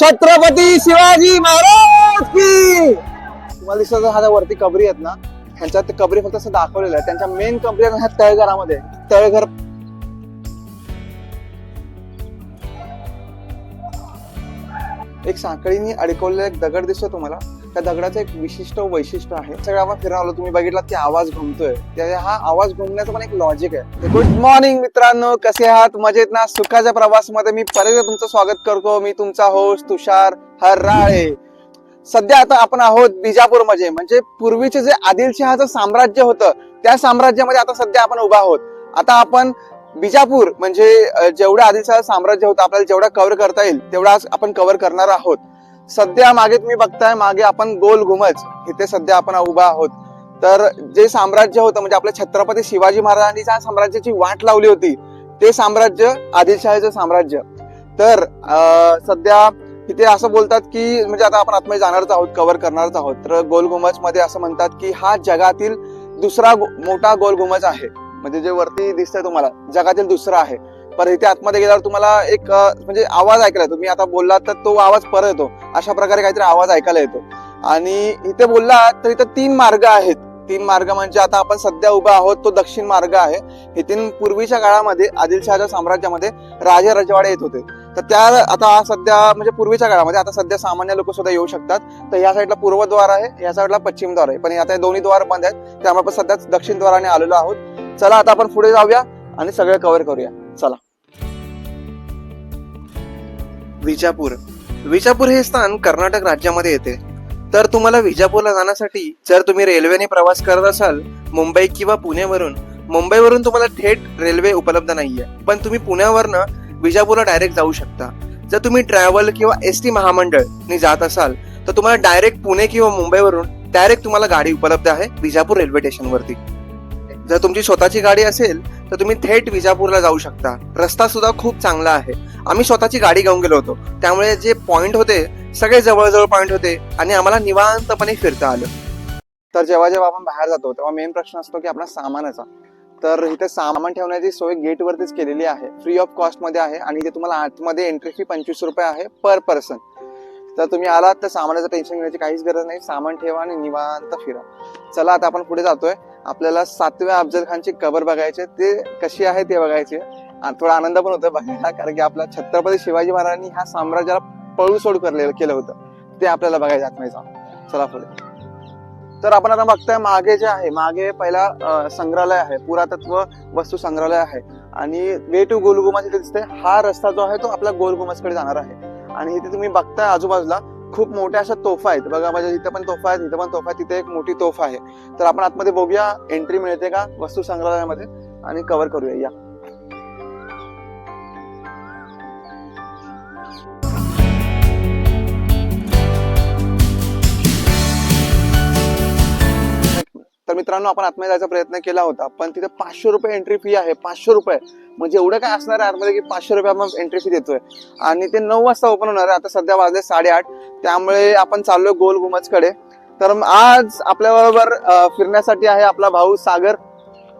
छत्रपती शिवाजी महाराज की! तुम्हाला दिसत असेल, वरती कबरी आहेत ना? ह्यांच्यात कबरी फक्त असं दाखवलेलं आहे. त्यांच्या मेन कबरी आहेत ह्या तळघरामध्ये. तळघर एक साखळीने अडकवलेला एक दगड दिसतो तुम्हाला. त्या दगडाचं एक विशिष्ट वैशिष्ट्य आहे. सगळं आपण फिरून तुम्ही बघितलात की आवाज घुमतोय. त्या हा आवाज घुमण्याचं पण एक लॉजिक आहे. गुड मॉर्निंग मित्रांनो कसे आहात? मजेत ना? सुखाच्या प्रवासमध्ये मी परत तुमचं स्वागत करतो. मी तुमचा होस्ट तुषार हर्राळे. सध्या आता आपण आहोत बिजापूरमध्ये म्हणजे पूर्वीचे जे आदिलशहाचं साम्राज्य होतं त्या साम्राज्यामध्ये आता सध्या आपण उभा आहोत. आता आपण बिजापूर म्हणजे जेवढं आदिलशाह साम्राज्य होतं आपल्याला जेवढा कव्हर करता येईल तेवढा आज आपण कव्हर करणार आहोत. सध्या मागे तुम्ही बघताय मागे आपण गोल घुमच इथे सध्या आपण उभा आहोत. तर जे साम्राज्य होतं म्हणजे आपल्या छत्रपती शिवाजी महाराजांनी ज्या साम्राज्याची वाट लावली होती ते साम्राज्य आदिलशाहीचं साम्राज्य. तर सध्या इथे असं बोलतात की म्हणजे आता आपण आतमध्ये जाणारच आहोत कव्हर करणारच आहोत. तर गोल घुमच मध्ये असं म्हणतात की हा जगातील दुसरा गो- मोठा गोल घुमच आहे. म्हणजे जे वरती दिसतंय तुम्हाला जगातील दुसरा आहे. पर इथे आतमध्ये गेल्यावर तुम्हाला एक म्हणजे आवाज ऐकायला येतो. तुम्ही आता बोलला तर तो आवाज परत येतो. अशा प्रकारे काहीतरी आवाज ऐकायला येतो. आणि इथे बोलला तर इथे तीन मार्ग आहेत. तीन मार्ग म्हणजे आता आपण सध्या उभा आहोत तो दक्षिण मार्ग आहे. तीन पूर्वीच्या काळामध्ये आदिलशहाच्या साम्राज्यामध्ये राजे रजवाडे येत होते. तर त्या आता सध्या म्हणजे पूर्वीच्या काळामध्ये आता सध्या सामान्य लोक सुद्धा येऊ शकतात. तर ह्या साईडला पूर्वद्वार आहे ह्या साईडला पश्चिम द्वार आहे. पण आता दोन्ही द्वार बंद आहेत. त्यामुळे आपण सध्या दक्षिण द्वाराने आलेलो आहोत. चला आता आपण पुढे जाऊया आणि सगळे कव्हर करूया. चला. विजापूर. विजापूर हे स्थान कर्नाटक राज्यामध्ये येते. तर तुम्हाला विजापूरला जाण्यासाठी जर तुम्ही रेल्वेने प्रवास करत असाल मुंबई किंवा पुण्यावरून मुंबईवरून तुम्हाला थेट रेल्वे उपलब्ध नाहीये. पण तुम्ही पुण्यावरनं विजापूरला डायरेक्ट जाऊ शकता. जर तुम्ही ट्रॅव्हल किंवा एस टी महामंडळनी जात असाल तर तुम्हाला डायरेक्ट पुणे किंवा मुंबईवरून डायरेक्ट तुम्हाला गाडी उपलब्ध आहे विजापूर रेल्वे स्टेशनवरती जर तुमची स्वतःची गाडी असेल तर तुम्ही थेट विजापूरला जाऊ शकता. रस्ता सुद्धा खूप चांगला आहे. आम्ही स्वतःची गाडी घेऊन गेलो होतो. त्यामुळे जे पॉइंट होते सगळे जवळजवळ पॉइंट होते आणि आम्हाला निवांतपणे फिरता आलं. तर जेव्हा जेव्हा आपण बाहेर जातो तेव्हा मेन प्रश्न असतो की आपला सामानाचा. तर इथे सामान ठेवण्याची सोय गेट वरतीच केलेली आहे. फ्री ऑफ कॉस्टमध्ये आहे आणि इथे तुम्हाला आतमध्ये एंट्री फी पंचवीस रुपये आहे पर पर्सन तर तुम्ही आलात तर सामानाचं टेन्शन घेण्याची काहीच गरज नाही. सामान ठेवा आणि निवांत फिरा. चला आता आपण पुढे जातोय. आपल्याला सातव्या अफजल खानची कबर बघायचे ते कशी आहे ते बघायचे आणि थोडा आनंद पण होतो बघायला कारण की आपला छत्रपती शिवाजी महाराजांनी ह्या साम्राज्याला पळू सोड करलेलं केलं होतं. ते आपल्याला बघायचं आतमध्ये जाऊन. चला पुढे. तर आपण आता बघताय मागे जे आहे मागे पहिला संग्रहालय आहे. पुरातत्व वस्तू संग्रहालय आहे. आणि वे टू गोलगुमाज इथे दिसते हा रस्ता जो आहे तो आपला गोलगुमाजकडे जाणार आहे. आणि इथे तुम्ही बघताय आजूबाजूला खूप मोठ्या अशा तोफा आहेत. बघा माझ्या इथं पण तोफा आहेत इथं पण तोफा आहे तिथे एक मोठी तोफा आहे. तर आपण आतमध्ये बघूया एंट्री मिळते का? वस्तू संग्रहालयामध्ये. आणि कव्हर करूया. या. मित्रांनो आपण आतमध्ये जायचा प्रयत्न केला होता पण तिथे पाचशे रुपये एंट्री फी आहे पाचशे रुपये. म्हणजे एवढं काय असणार आहे आतमध्ये की पाचशे रुपये आपण एंट्री फी देतोय? आणि ते नऊ वाजता ओपन होणार आहे आता सध्या वाजले साडेआठ. त्यामुळे आपण चाललोय गोल गुमजकडे. तर आज आपल्याबरोबर फिरण्यासाठी आहे आपला भाऊ सागर.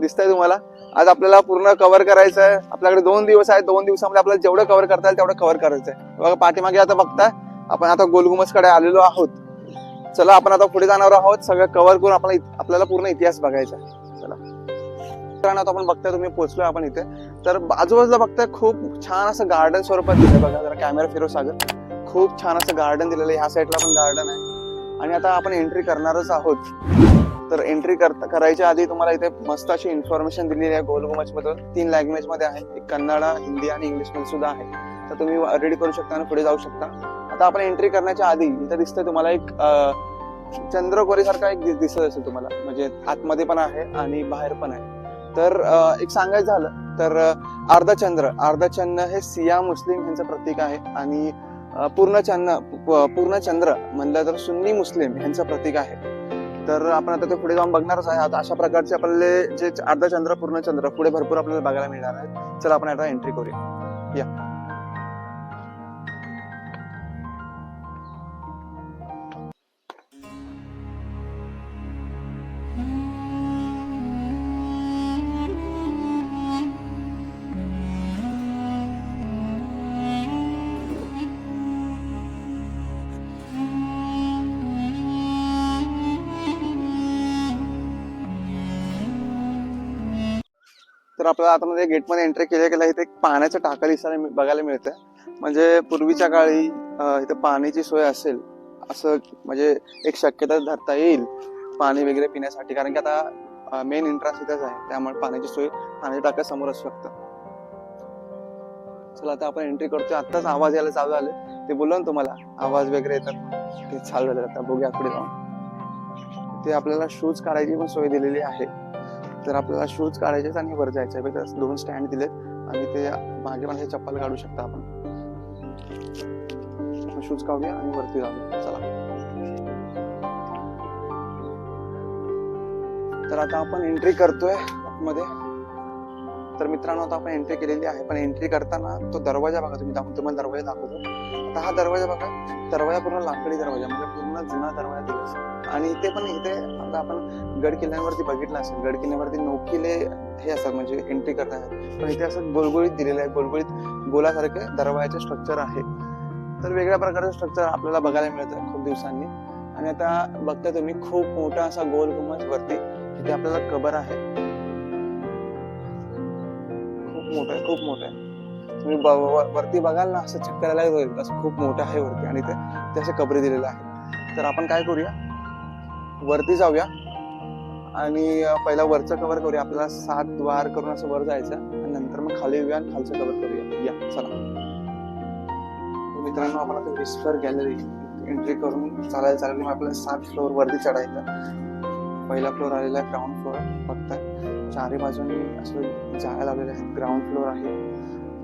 दिसतंय तुम्हाला. आज आपल्याला पूर्ण कव्हर करायचं आहे आपल्याकडे दोन दिवस आहेत. दोन दिवसामध्ये आपल्याला जेवढं कव्हर करता येईल तेवढं कव्हर करायचं आहे बघा पाठीमागे आता बघताय. आपण आता गोलगुमजकडे आलेलो आहोत. चला आपण आता पुढे जाणार आहोत. सगळं कव्हर करून आपण आपल्याला पूर्ण इतिहास बघायचा आहे. चला. मित्रांनो, आता आपण बघताय तुम्ही पोहोचलो आपण इथे. तर आजूबाजूला बघताय खूप छान असं गार्डन स्वरूपात दिलं बघा. जरा कॅमेरा फिरव सागर. खूप छान असं गार्डन दिलेलं आहे. ह्या साईडला पण गार्डन आहे. आणि आता आपण एंट्री करणारच आहोत. तर एंट्री करता करायच्या आधी तुम्हाला इथे मस्त अशी इन्फॉर्मेशन दिलेली आहे गोलगुमच मधून तीन लँग्वेजमध्ये आहे. एक कन्नडा हिंदी आणि इंग्लिशमध्ये सुद्धा आहे. तर तुम्ही रेडी करू शकता आणि पुढे जाऊ शकता. आता आपण एंट्री करण्याच्या आधी इथं दिसतंय तुम्हाला एक चंद्रकोरी सारखा एक दिसत असेल तुम्हाला. म्हणजे आतमध्ये पण आहे आणि बाहेर पण आहे. तर एक सांगायचं झालं तर अर्धचंद्र. अर्धचंद्र हे सिया मुस्लिम यांचं प्रतीक आहे आणि अं, पूर्णचंद्र प- पूर्णचंद्र म्हणलं तर सुन्नी मुस्लिम यांचं प्रतीक आहे. तर आपण आता ते पुढे जाऊन बघणारच आहे आता अशा प्रकारचे आपल्याला जे अर्धचंद्र पूर्णचंद्र पुढे भरपूर आपल्याला बघायला मिळणार आहेत. चला आपण आता एंट्री करूया. या. तर आपल्याला आता मध्ये गेटमध्ये एंट्री केल्या गेल्या इथे एक पाण्याचं टाका दिसायला बघायला मिळतंय. म्हणजे पूर्वीच्या काळी इथे पाण्याची सोय असेल असं म्हणजे एक शक्यता धरता येईल पाणी वगैरे पिण्यासाठी. कारण की आता मेन इंटरेस्ट इथेच आहे. त्यामुळे पाण्याची सोय पाण्याच्या टाक्या समोर असू शकतं. चला आता आपण एंट्री करतोय. आत्ताच आवाज यायला चालू झाले ते बोललो ना तुम्हाला आवाज वगैरे येतात. ते चालू झाले आता बघूया पुढे जाऊन. ते आपल्याला शूज काढायची पण सोय दिलेली आहे. तर आपल्याला शूज काढायचे आणि वर जायचं आहे दोन स्टँड दिलेत आणि ते मागे पण चप्पल काढू शकता आपण. शूज काढूया आणि वरती जाऊया. चला. तर आता आपण एंट्री करतोयमध्ये तर मित्रांनो आता आपण एंट्री केलेली आहे. पण एंट्री करताना तो दरवाजा बघा तुम्ही दाखवतो तुम्हाला दरवाजा दाखवतो. आता हा दरवाजा बघा दरवाजा पूर्ण लाकडी दरवाजा म्हणजे पूर्ण जुना दरवाजा दिला आणि इथे पण इथे आता आपण गड किल्ल्यांवरती बघितलं असेल गड किल्ल्यावरती नोकिले हे असतात म्हणजे एंट्री करताना पण इथे असं गोलगोळीत दिलेलं आहे गोलगोळीत गोलासारखे दरवाजाचे स्ट्रक्चर आहे. तर वेगळ्या प्रकारचं स्ट्रक्चर आपल्याला बघायला मिळतं खूप दिवसांनी. आणि आता बघता तुम्ही खूप मोठा असा गोल गुंबज वरती इथे आपल्याला कबर आहे. खूप मोठं आहे खूप मोठं आहे. तुम्ही ब- वरती बघाल ना असं चक्कर यायला होईल असं खूप मोठं आहे वरती आणि ते ते असे कबरे दिलेले आहे तर आपण काय करूया? वरती जाऊया. आणि पहिला वरचं कव्हर करूया. आपल्याला सात द्वार करून असं वर जायचं आणि नंतर मग खाली येऊया आणि खालचं कव्हर करूया. या चला. मित्रांनो आपण आता विस्पर गॅलरी एंट्री करून चालायला चालली मग आपल्याला सात फ्लोअर वरती चढायचं पहिला फ्लोअर आलेला आहे ग्राउंड फ्लोअर फक्त चारी बाजूनी असं जाळ्या लावलेले आहेत. ग्राउंड फ्लोअर आहे.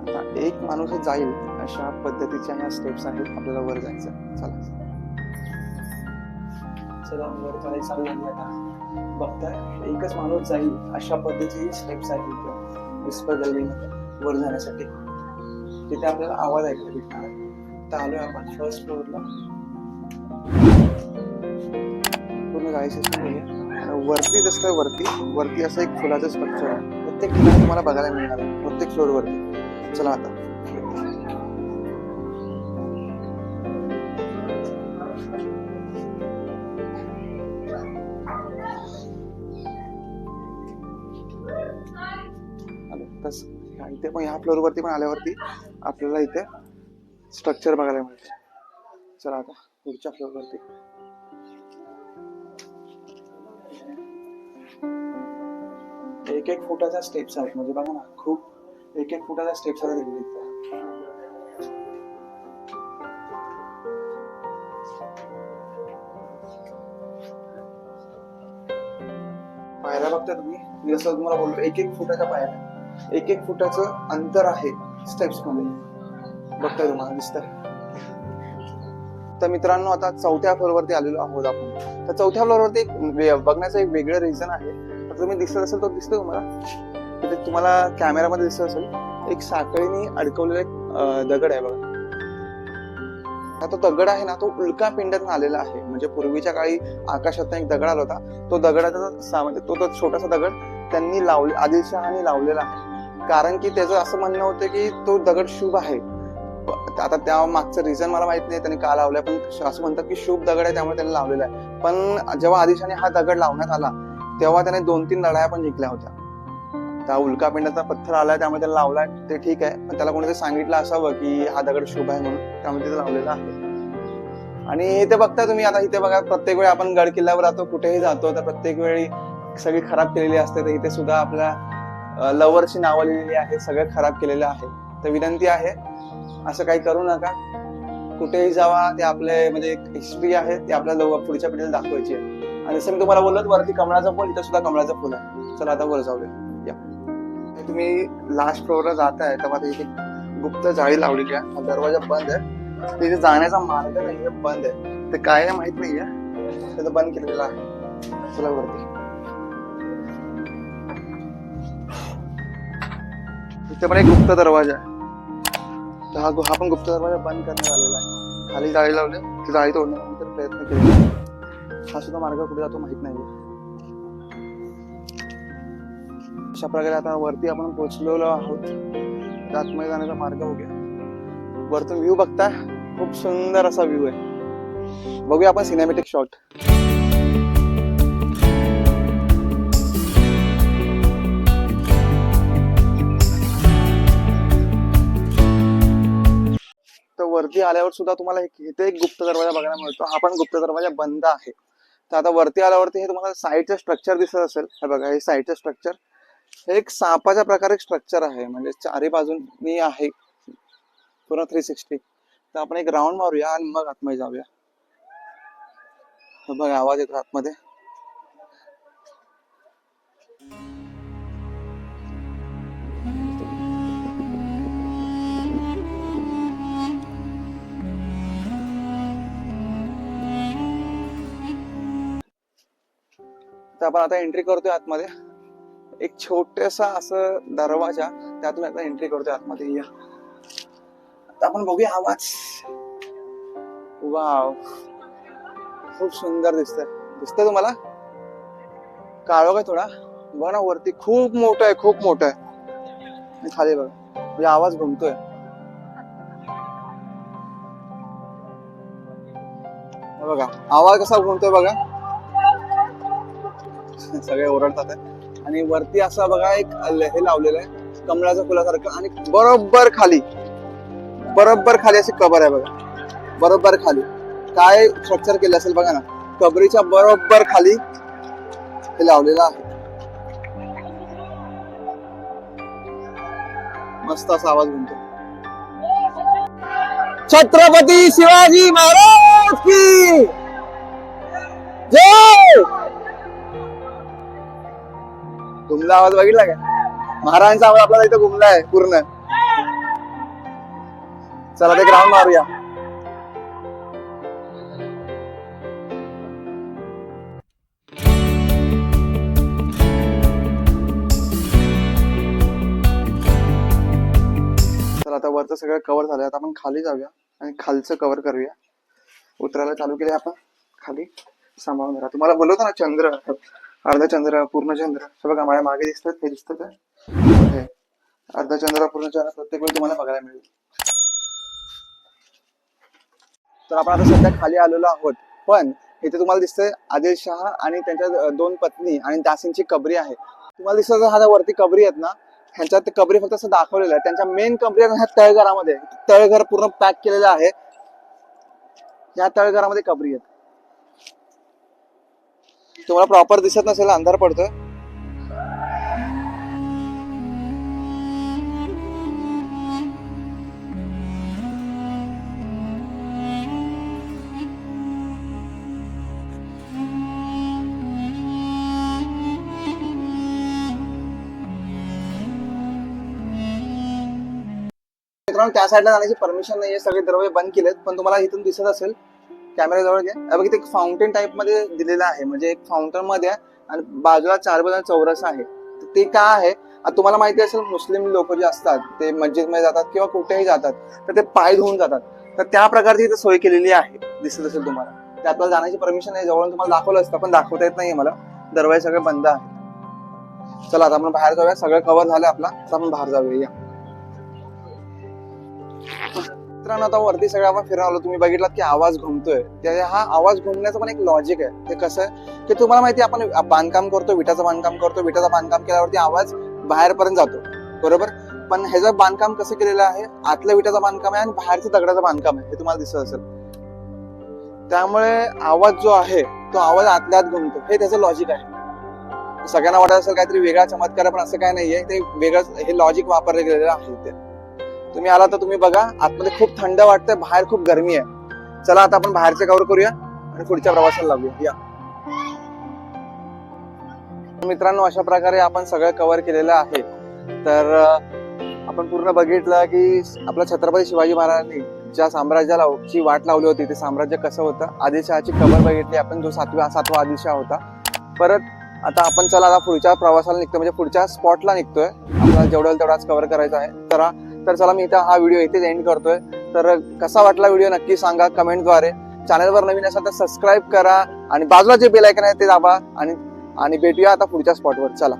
आता एक माणूस जाईल अशा पद्धतीच्या ह्या स्टेप्स आहेत. आपल्याला वर जायचं चला. चला वर चढाई चालू झाली आता. बघताय. एकच माणूस जाईल अशा पद्धतीची स्टेप्स आहेत इथे. विस्पर गल्लीमध्ये वर जाण्यासाठी. तिथे आपल्याला आवाज ऐकायला भेटणार तर आलोय आपण फर्स्ट फ्लोअरला पूर्ण गाडी सिस्टम वरती जसं काय वरती. वरती असं एक फुलाचं स्ट्रक्चर आहे. प्रत्येक ठिकाणी तुम्हाला बघायला मिळणार आहे. प्रत्येक फ्लोअर वरती. चला आता. ते इथे पण ह्या फ्लोअरवरती पण आल्यावरती आपल्याला इथे स्ट्रक्चर बघायला मिळते. चला आता पुढच्या फ्लोअरवरती एक एक फुटाच्या स्टेप्स आहेत. म्हणजे बघा ना खूप एक एक फुटाच्या स्टेप्स आहेत दिलेल्या इथे. पायऱ्या बघता तुम्ही? मी जसं तुम्हाला बोललो एक एक फुटाच्या पायऱ्या एक एक फुटाचं अंतर आहे स्टेप्समध्ये. बघताय तुम्हाला दिसत तर मित्रांनो आता चौथ्या फ्लोअरवरती आलेलो आहोत आपण. तर चौथ्या फ्लोअरवरती एक बघण्याचं एक वेगळं रिझन आहे. तर तुम्ही दिसत असेल तो दिसतो तुम्हाला. तिथे तुम्हाला कॅमेरामध्ये दिसत असेल एक साखळीने अडकवलेला एक दगड आहे बघा. हा तो दगड आहे ना तो उल्का पिंडातून आलेला आहे. म्हणजे पूर्वीच्या काळी आकाशात एक दगड आला होता. तो दगडाचा म्हणजे तो तो छोटासा दगड त्यांनी लावले आदिलशहाने लावलेला आहे. कारण की त्याचं असं म्हणणं होतं की तो दगड शुभ आहे. आता त्या मागचं रिझन मला माहीत नाही त्यांनी का लावलंय पण असं म्हणतात की शुभ दगड आहे त्यामुळे त्यांनी लावलेला आहे. पण जेव्हा आदिलशहाने हा दगड लावण्यात आला तेव्हा त्याने दोन तीन लढाया पण जिंकल्या होत्या. त्या उल्कापिंडाचा पत्थर आलाय त्यामुळे त्याला लावलाय ते ठीक आहे. पण त्याला कोणीतरी सांगितलं असावं की हा दगड शुभ आहे म्हणून त्यामुळे तिथे लावलेला आहे. आणि इथे बघता तुम्ही आता इथे बघा प्रत्येक वेळी आपण गड किल्ल्यावर जातो कुठेही जातो तर प्रत्येक वेळी सगळी खराब केलेली असते तर इथे सुद्धा आपल्या लवरची नावं लिहिलेली आहेत सगळं खराब केलेलं आहे. तर विनंती आहे असं काही करू नका. कुठेही जावा ते आपले म्हणजे एक हिस्ट्री आहे ते आपल्या लव- पुढच्या पिढीला दाखवायची आहे. आणि जसं मी तुम्हाला बोललो वरती कमळाचं फुल इथं सुद्धा कमळाचं फुल आहे. चला आता वर जाऊया. या. तुम्ही लास्ट फ्लोअरला जाताय तेव्हा ते इथे गुप्त जाळी लावलेली आहे दरवाजा बंद आहे. तिथे जाण्याचा मार्ग नाही बंद आहे. ते काय आहे माहीत नाहीये. त्याचं बंद केलेलं आहे. चला वरती. इथे पण एक गुप्त दरवाजा आहे. तर हा हा पण गुप्त दरवाजा बंद करण्यात आलेला आहे. खाली जाळी लावले ती जाळी तोडण्यानंतर प्रयत्न केले हा सुद्धा मार्ग कुठे जातो माहीत नाही अशा प्रकारे आता वरती आपण पोहोचलेलो आहोत. आतमध्ये जाण्याचा मार्ग बघूया. वरतून व्ह्यू बघता खूप सुंदर असा व्ह्यू आहे. बघूया आपण सिनेमॅटिक शॉट वरती आल्यावर सुद्धा तुम्हाला एक- इथे एक गुप्त दरवाजा बघायला मिळतो. हा पण गुप्त दरवाजा बंद आहे. तर आता वरती आल्यावरती हे तुम्हाला साईडचं स्ट्रक्चर दिसत असेल. हे बघा हे साईडचं स्ट्रक्चर हे एक सापाच्या प्रकारे स्ट्रक्चर आहे. म्हणजे चारी बाजूनी आहे. पूर्ण थ्री सिक्स्टी तर आपण एक राऊंड मारूया आणि मग आतमध्ये जाऊया. बघा आवाज येतो आतमध्ये. तर आपण आता एंट्री करतोय आतमध्ये. एक छोटासा असं दरवाजा त्यातून आता एंट्री करतोय आतमध्ये. या. आता आपण बघूया आवाज वाव खूप सुंदर दिसतंय. दिसतंय तुम्हाला? काळो काय थोडा. बघ ना वरती खूप मोठं आहे खूप मोठं आहे. खाली बघ. म्हणजे आवाज घुमतोय. बघा आवाज कसा घुमतोय बघा. सगळे ओरडतात आहे. आणि वरती असा बघा एक हे लावलेलं आहे कमळाच्या फुलासारखं आणि बरोबर खाली बरोबर खाली अशी कबर आहे बघा. बरोबर खाली. काय स्ट्रक्चर केलं असेल बघा ना कबरीच्या बरोबर खाली हे लावलेलं आहे. मस्त असा आवाज म्हणतो छत्रपती शिवाजी महाराज की जय! घुमला आवाज बघितला का? महाराजांचा आवाज आपल्याला इथं घुमला आहे पूर्ण. चला ते ग्राउंड मारूया. आता वरचं सगळं कव्हर झालंय. आता आपण खाली जाऊया आणि खालचं कव्हर करूया. उतरायला चालू केले आपण. खाली. सांभाळून राहा. तुम्हाला बोलवतो ना चंद्र. अर्धा चंद्र पूर्ण चंद्र. हे बघा माझ्या मागे दिसतात हे दिसतं का हे. चंद्र पूर्ण चंद्र प्रत्येक वेळी तुम्हाला बघायला मिळेल. तर आपण आता सध्या खाली आलेलो आहोत. पण इथे तुम्हाला दिसतंय आदिलशहा आणि त्यांच्या दोन पत्नी आणि दासींची कबरी आहे. तुम्हाला दिसत हा ज्या वरती कबरी आहेत ना ह्यांच्यात ते कबरी फक्त असं दाखवलेलं आहे. त्यांच्या मेन कबरी आहेत ना ह्या तळघरामध्ये. तळघर पूर्ण पॅक केलेलं आहे. ह्या तळघरामध्ये कबरी आहेत. तुम्हाला प्रॉपर दिसत नसेल अंधार पडतोय. त्या साईडला जाण्याची परमिशन नाहीये. सगळे दरवाजे बंद केलेत पण तुम्हाला इथून दिसत असेल कॅमेरा जवळ घ्या. बघा इथे एक फाउंटेन टाइपमध्ये दिलेलं आहे. म्हणजे एक फाउंटनमध्ये आहे आणि बाजूला चार बाजूला चौरस आहे. तर ते का आहे? तुम्हाला माहिती असेल मुस्लिम लोक जे असतात ते मस्जिदमध्ये जातात किंवा कुठेही जातात तर ते पाय धुवून जातात. तर त्या प्रकारची इथे सोय केलेली आहे. दिसत असेल तुम्हाला. ते आपल्याला जाण्याची परमिशन आहे. जवळून तुम्हाला दाखवलं असतं पण दाखवता येत नाही मला. दरवाजे सगळे बंद आहे चला आता आपण बाहेर जाऊया. सगळं कव्हर झालं आपला. आपण बाहेर जाऊया. या. मित्रांनो आता वरती सगळं आपण फिरून आलो. तुम्ही बघितलात की आवाज घुमतोय. त्या हा आवाज घुमण्याचं पण एक लॉजिक आहे. ते कसं आहे? की तुम्हाला माहिती आपण बांधकाम करतो विटाचं बांधकाम करतो. विटाचं बांधकाम केल्यावरती आवाज बाहेरपर्यंत जातो. बरोबर? पण ह्याचं बांधकाम कसं केलेलं आहे? आतलं विटाचं बांधकाम आहे आणि बाहेरचं दगडाचं बांधकाम आहे. हे तुम्हाला दिसत असेल. त्यामुळे आवाज जो आहे तो आवाज आतल्या आत घुमतो. हे त्याचं लॉजिक आहे. सगळ्यांना वाटत असेल काहीतरी वेगळा चमत्कार पण असं काय नाहीये. ते वेगळं हे लॉजिक वापरलं गेलेलं आहे ते. तुम्ही आला तर तुम्ही बघा. आतमध्ये खूप थंड वाटतंय बाहेर खूप गरमी आहे. चला आता आपण बाहेरचे कव्हर करूया आणि पुढच्या प्रवासाला लागूया. या. मित्रांनो अशा प्रकारे आपण सगळं कव्हर केलेलं आहे. तर आपण पूर्ण बघितलं की आपल्या छत्रपती शिवाजी महाराजांनी ज्या साम्राज्याला ची वाट लावली होती ते साम्राज्य कसं होतं? आदिलशहाची कबर बघितली आपण जो सातवा सातवा आदिलशहा होता. परत आता आपण चला आता पुढच्या प्रवासाला निघतो म्हणजे पुढच्या स्पॉटला निघतोय. आपल्याला जेवढं तेवढाच कव्हर करायचा आहे. तर तर चला मी इथं हा व्हिडिओ इथेच एंड करतोय. तर कसा वाटला व्हिडिओ नक्की सांगा कमेंटद्वारे चॅनलवर नवीन असाल तर सबस्क्राईब करा आणि बाजूला जे बेलायकन आहे ते दाबा आणि आणि भेटूया आता पुढच्या स्पॉटवर चला.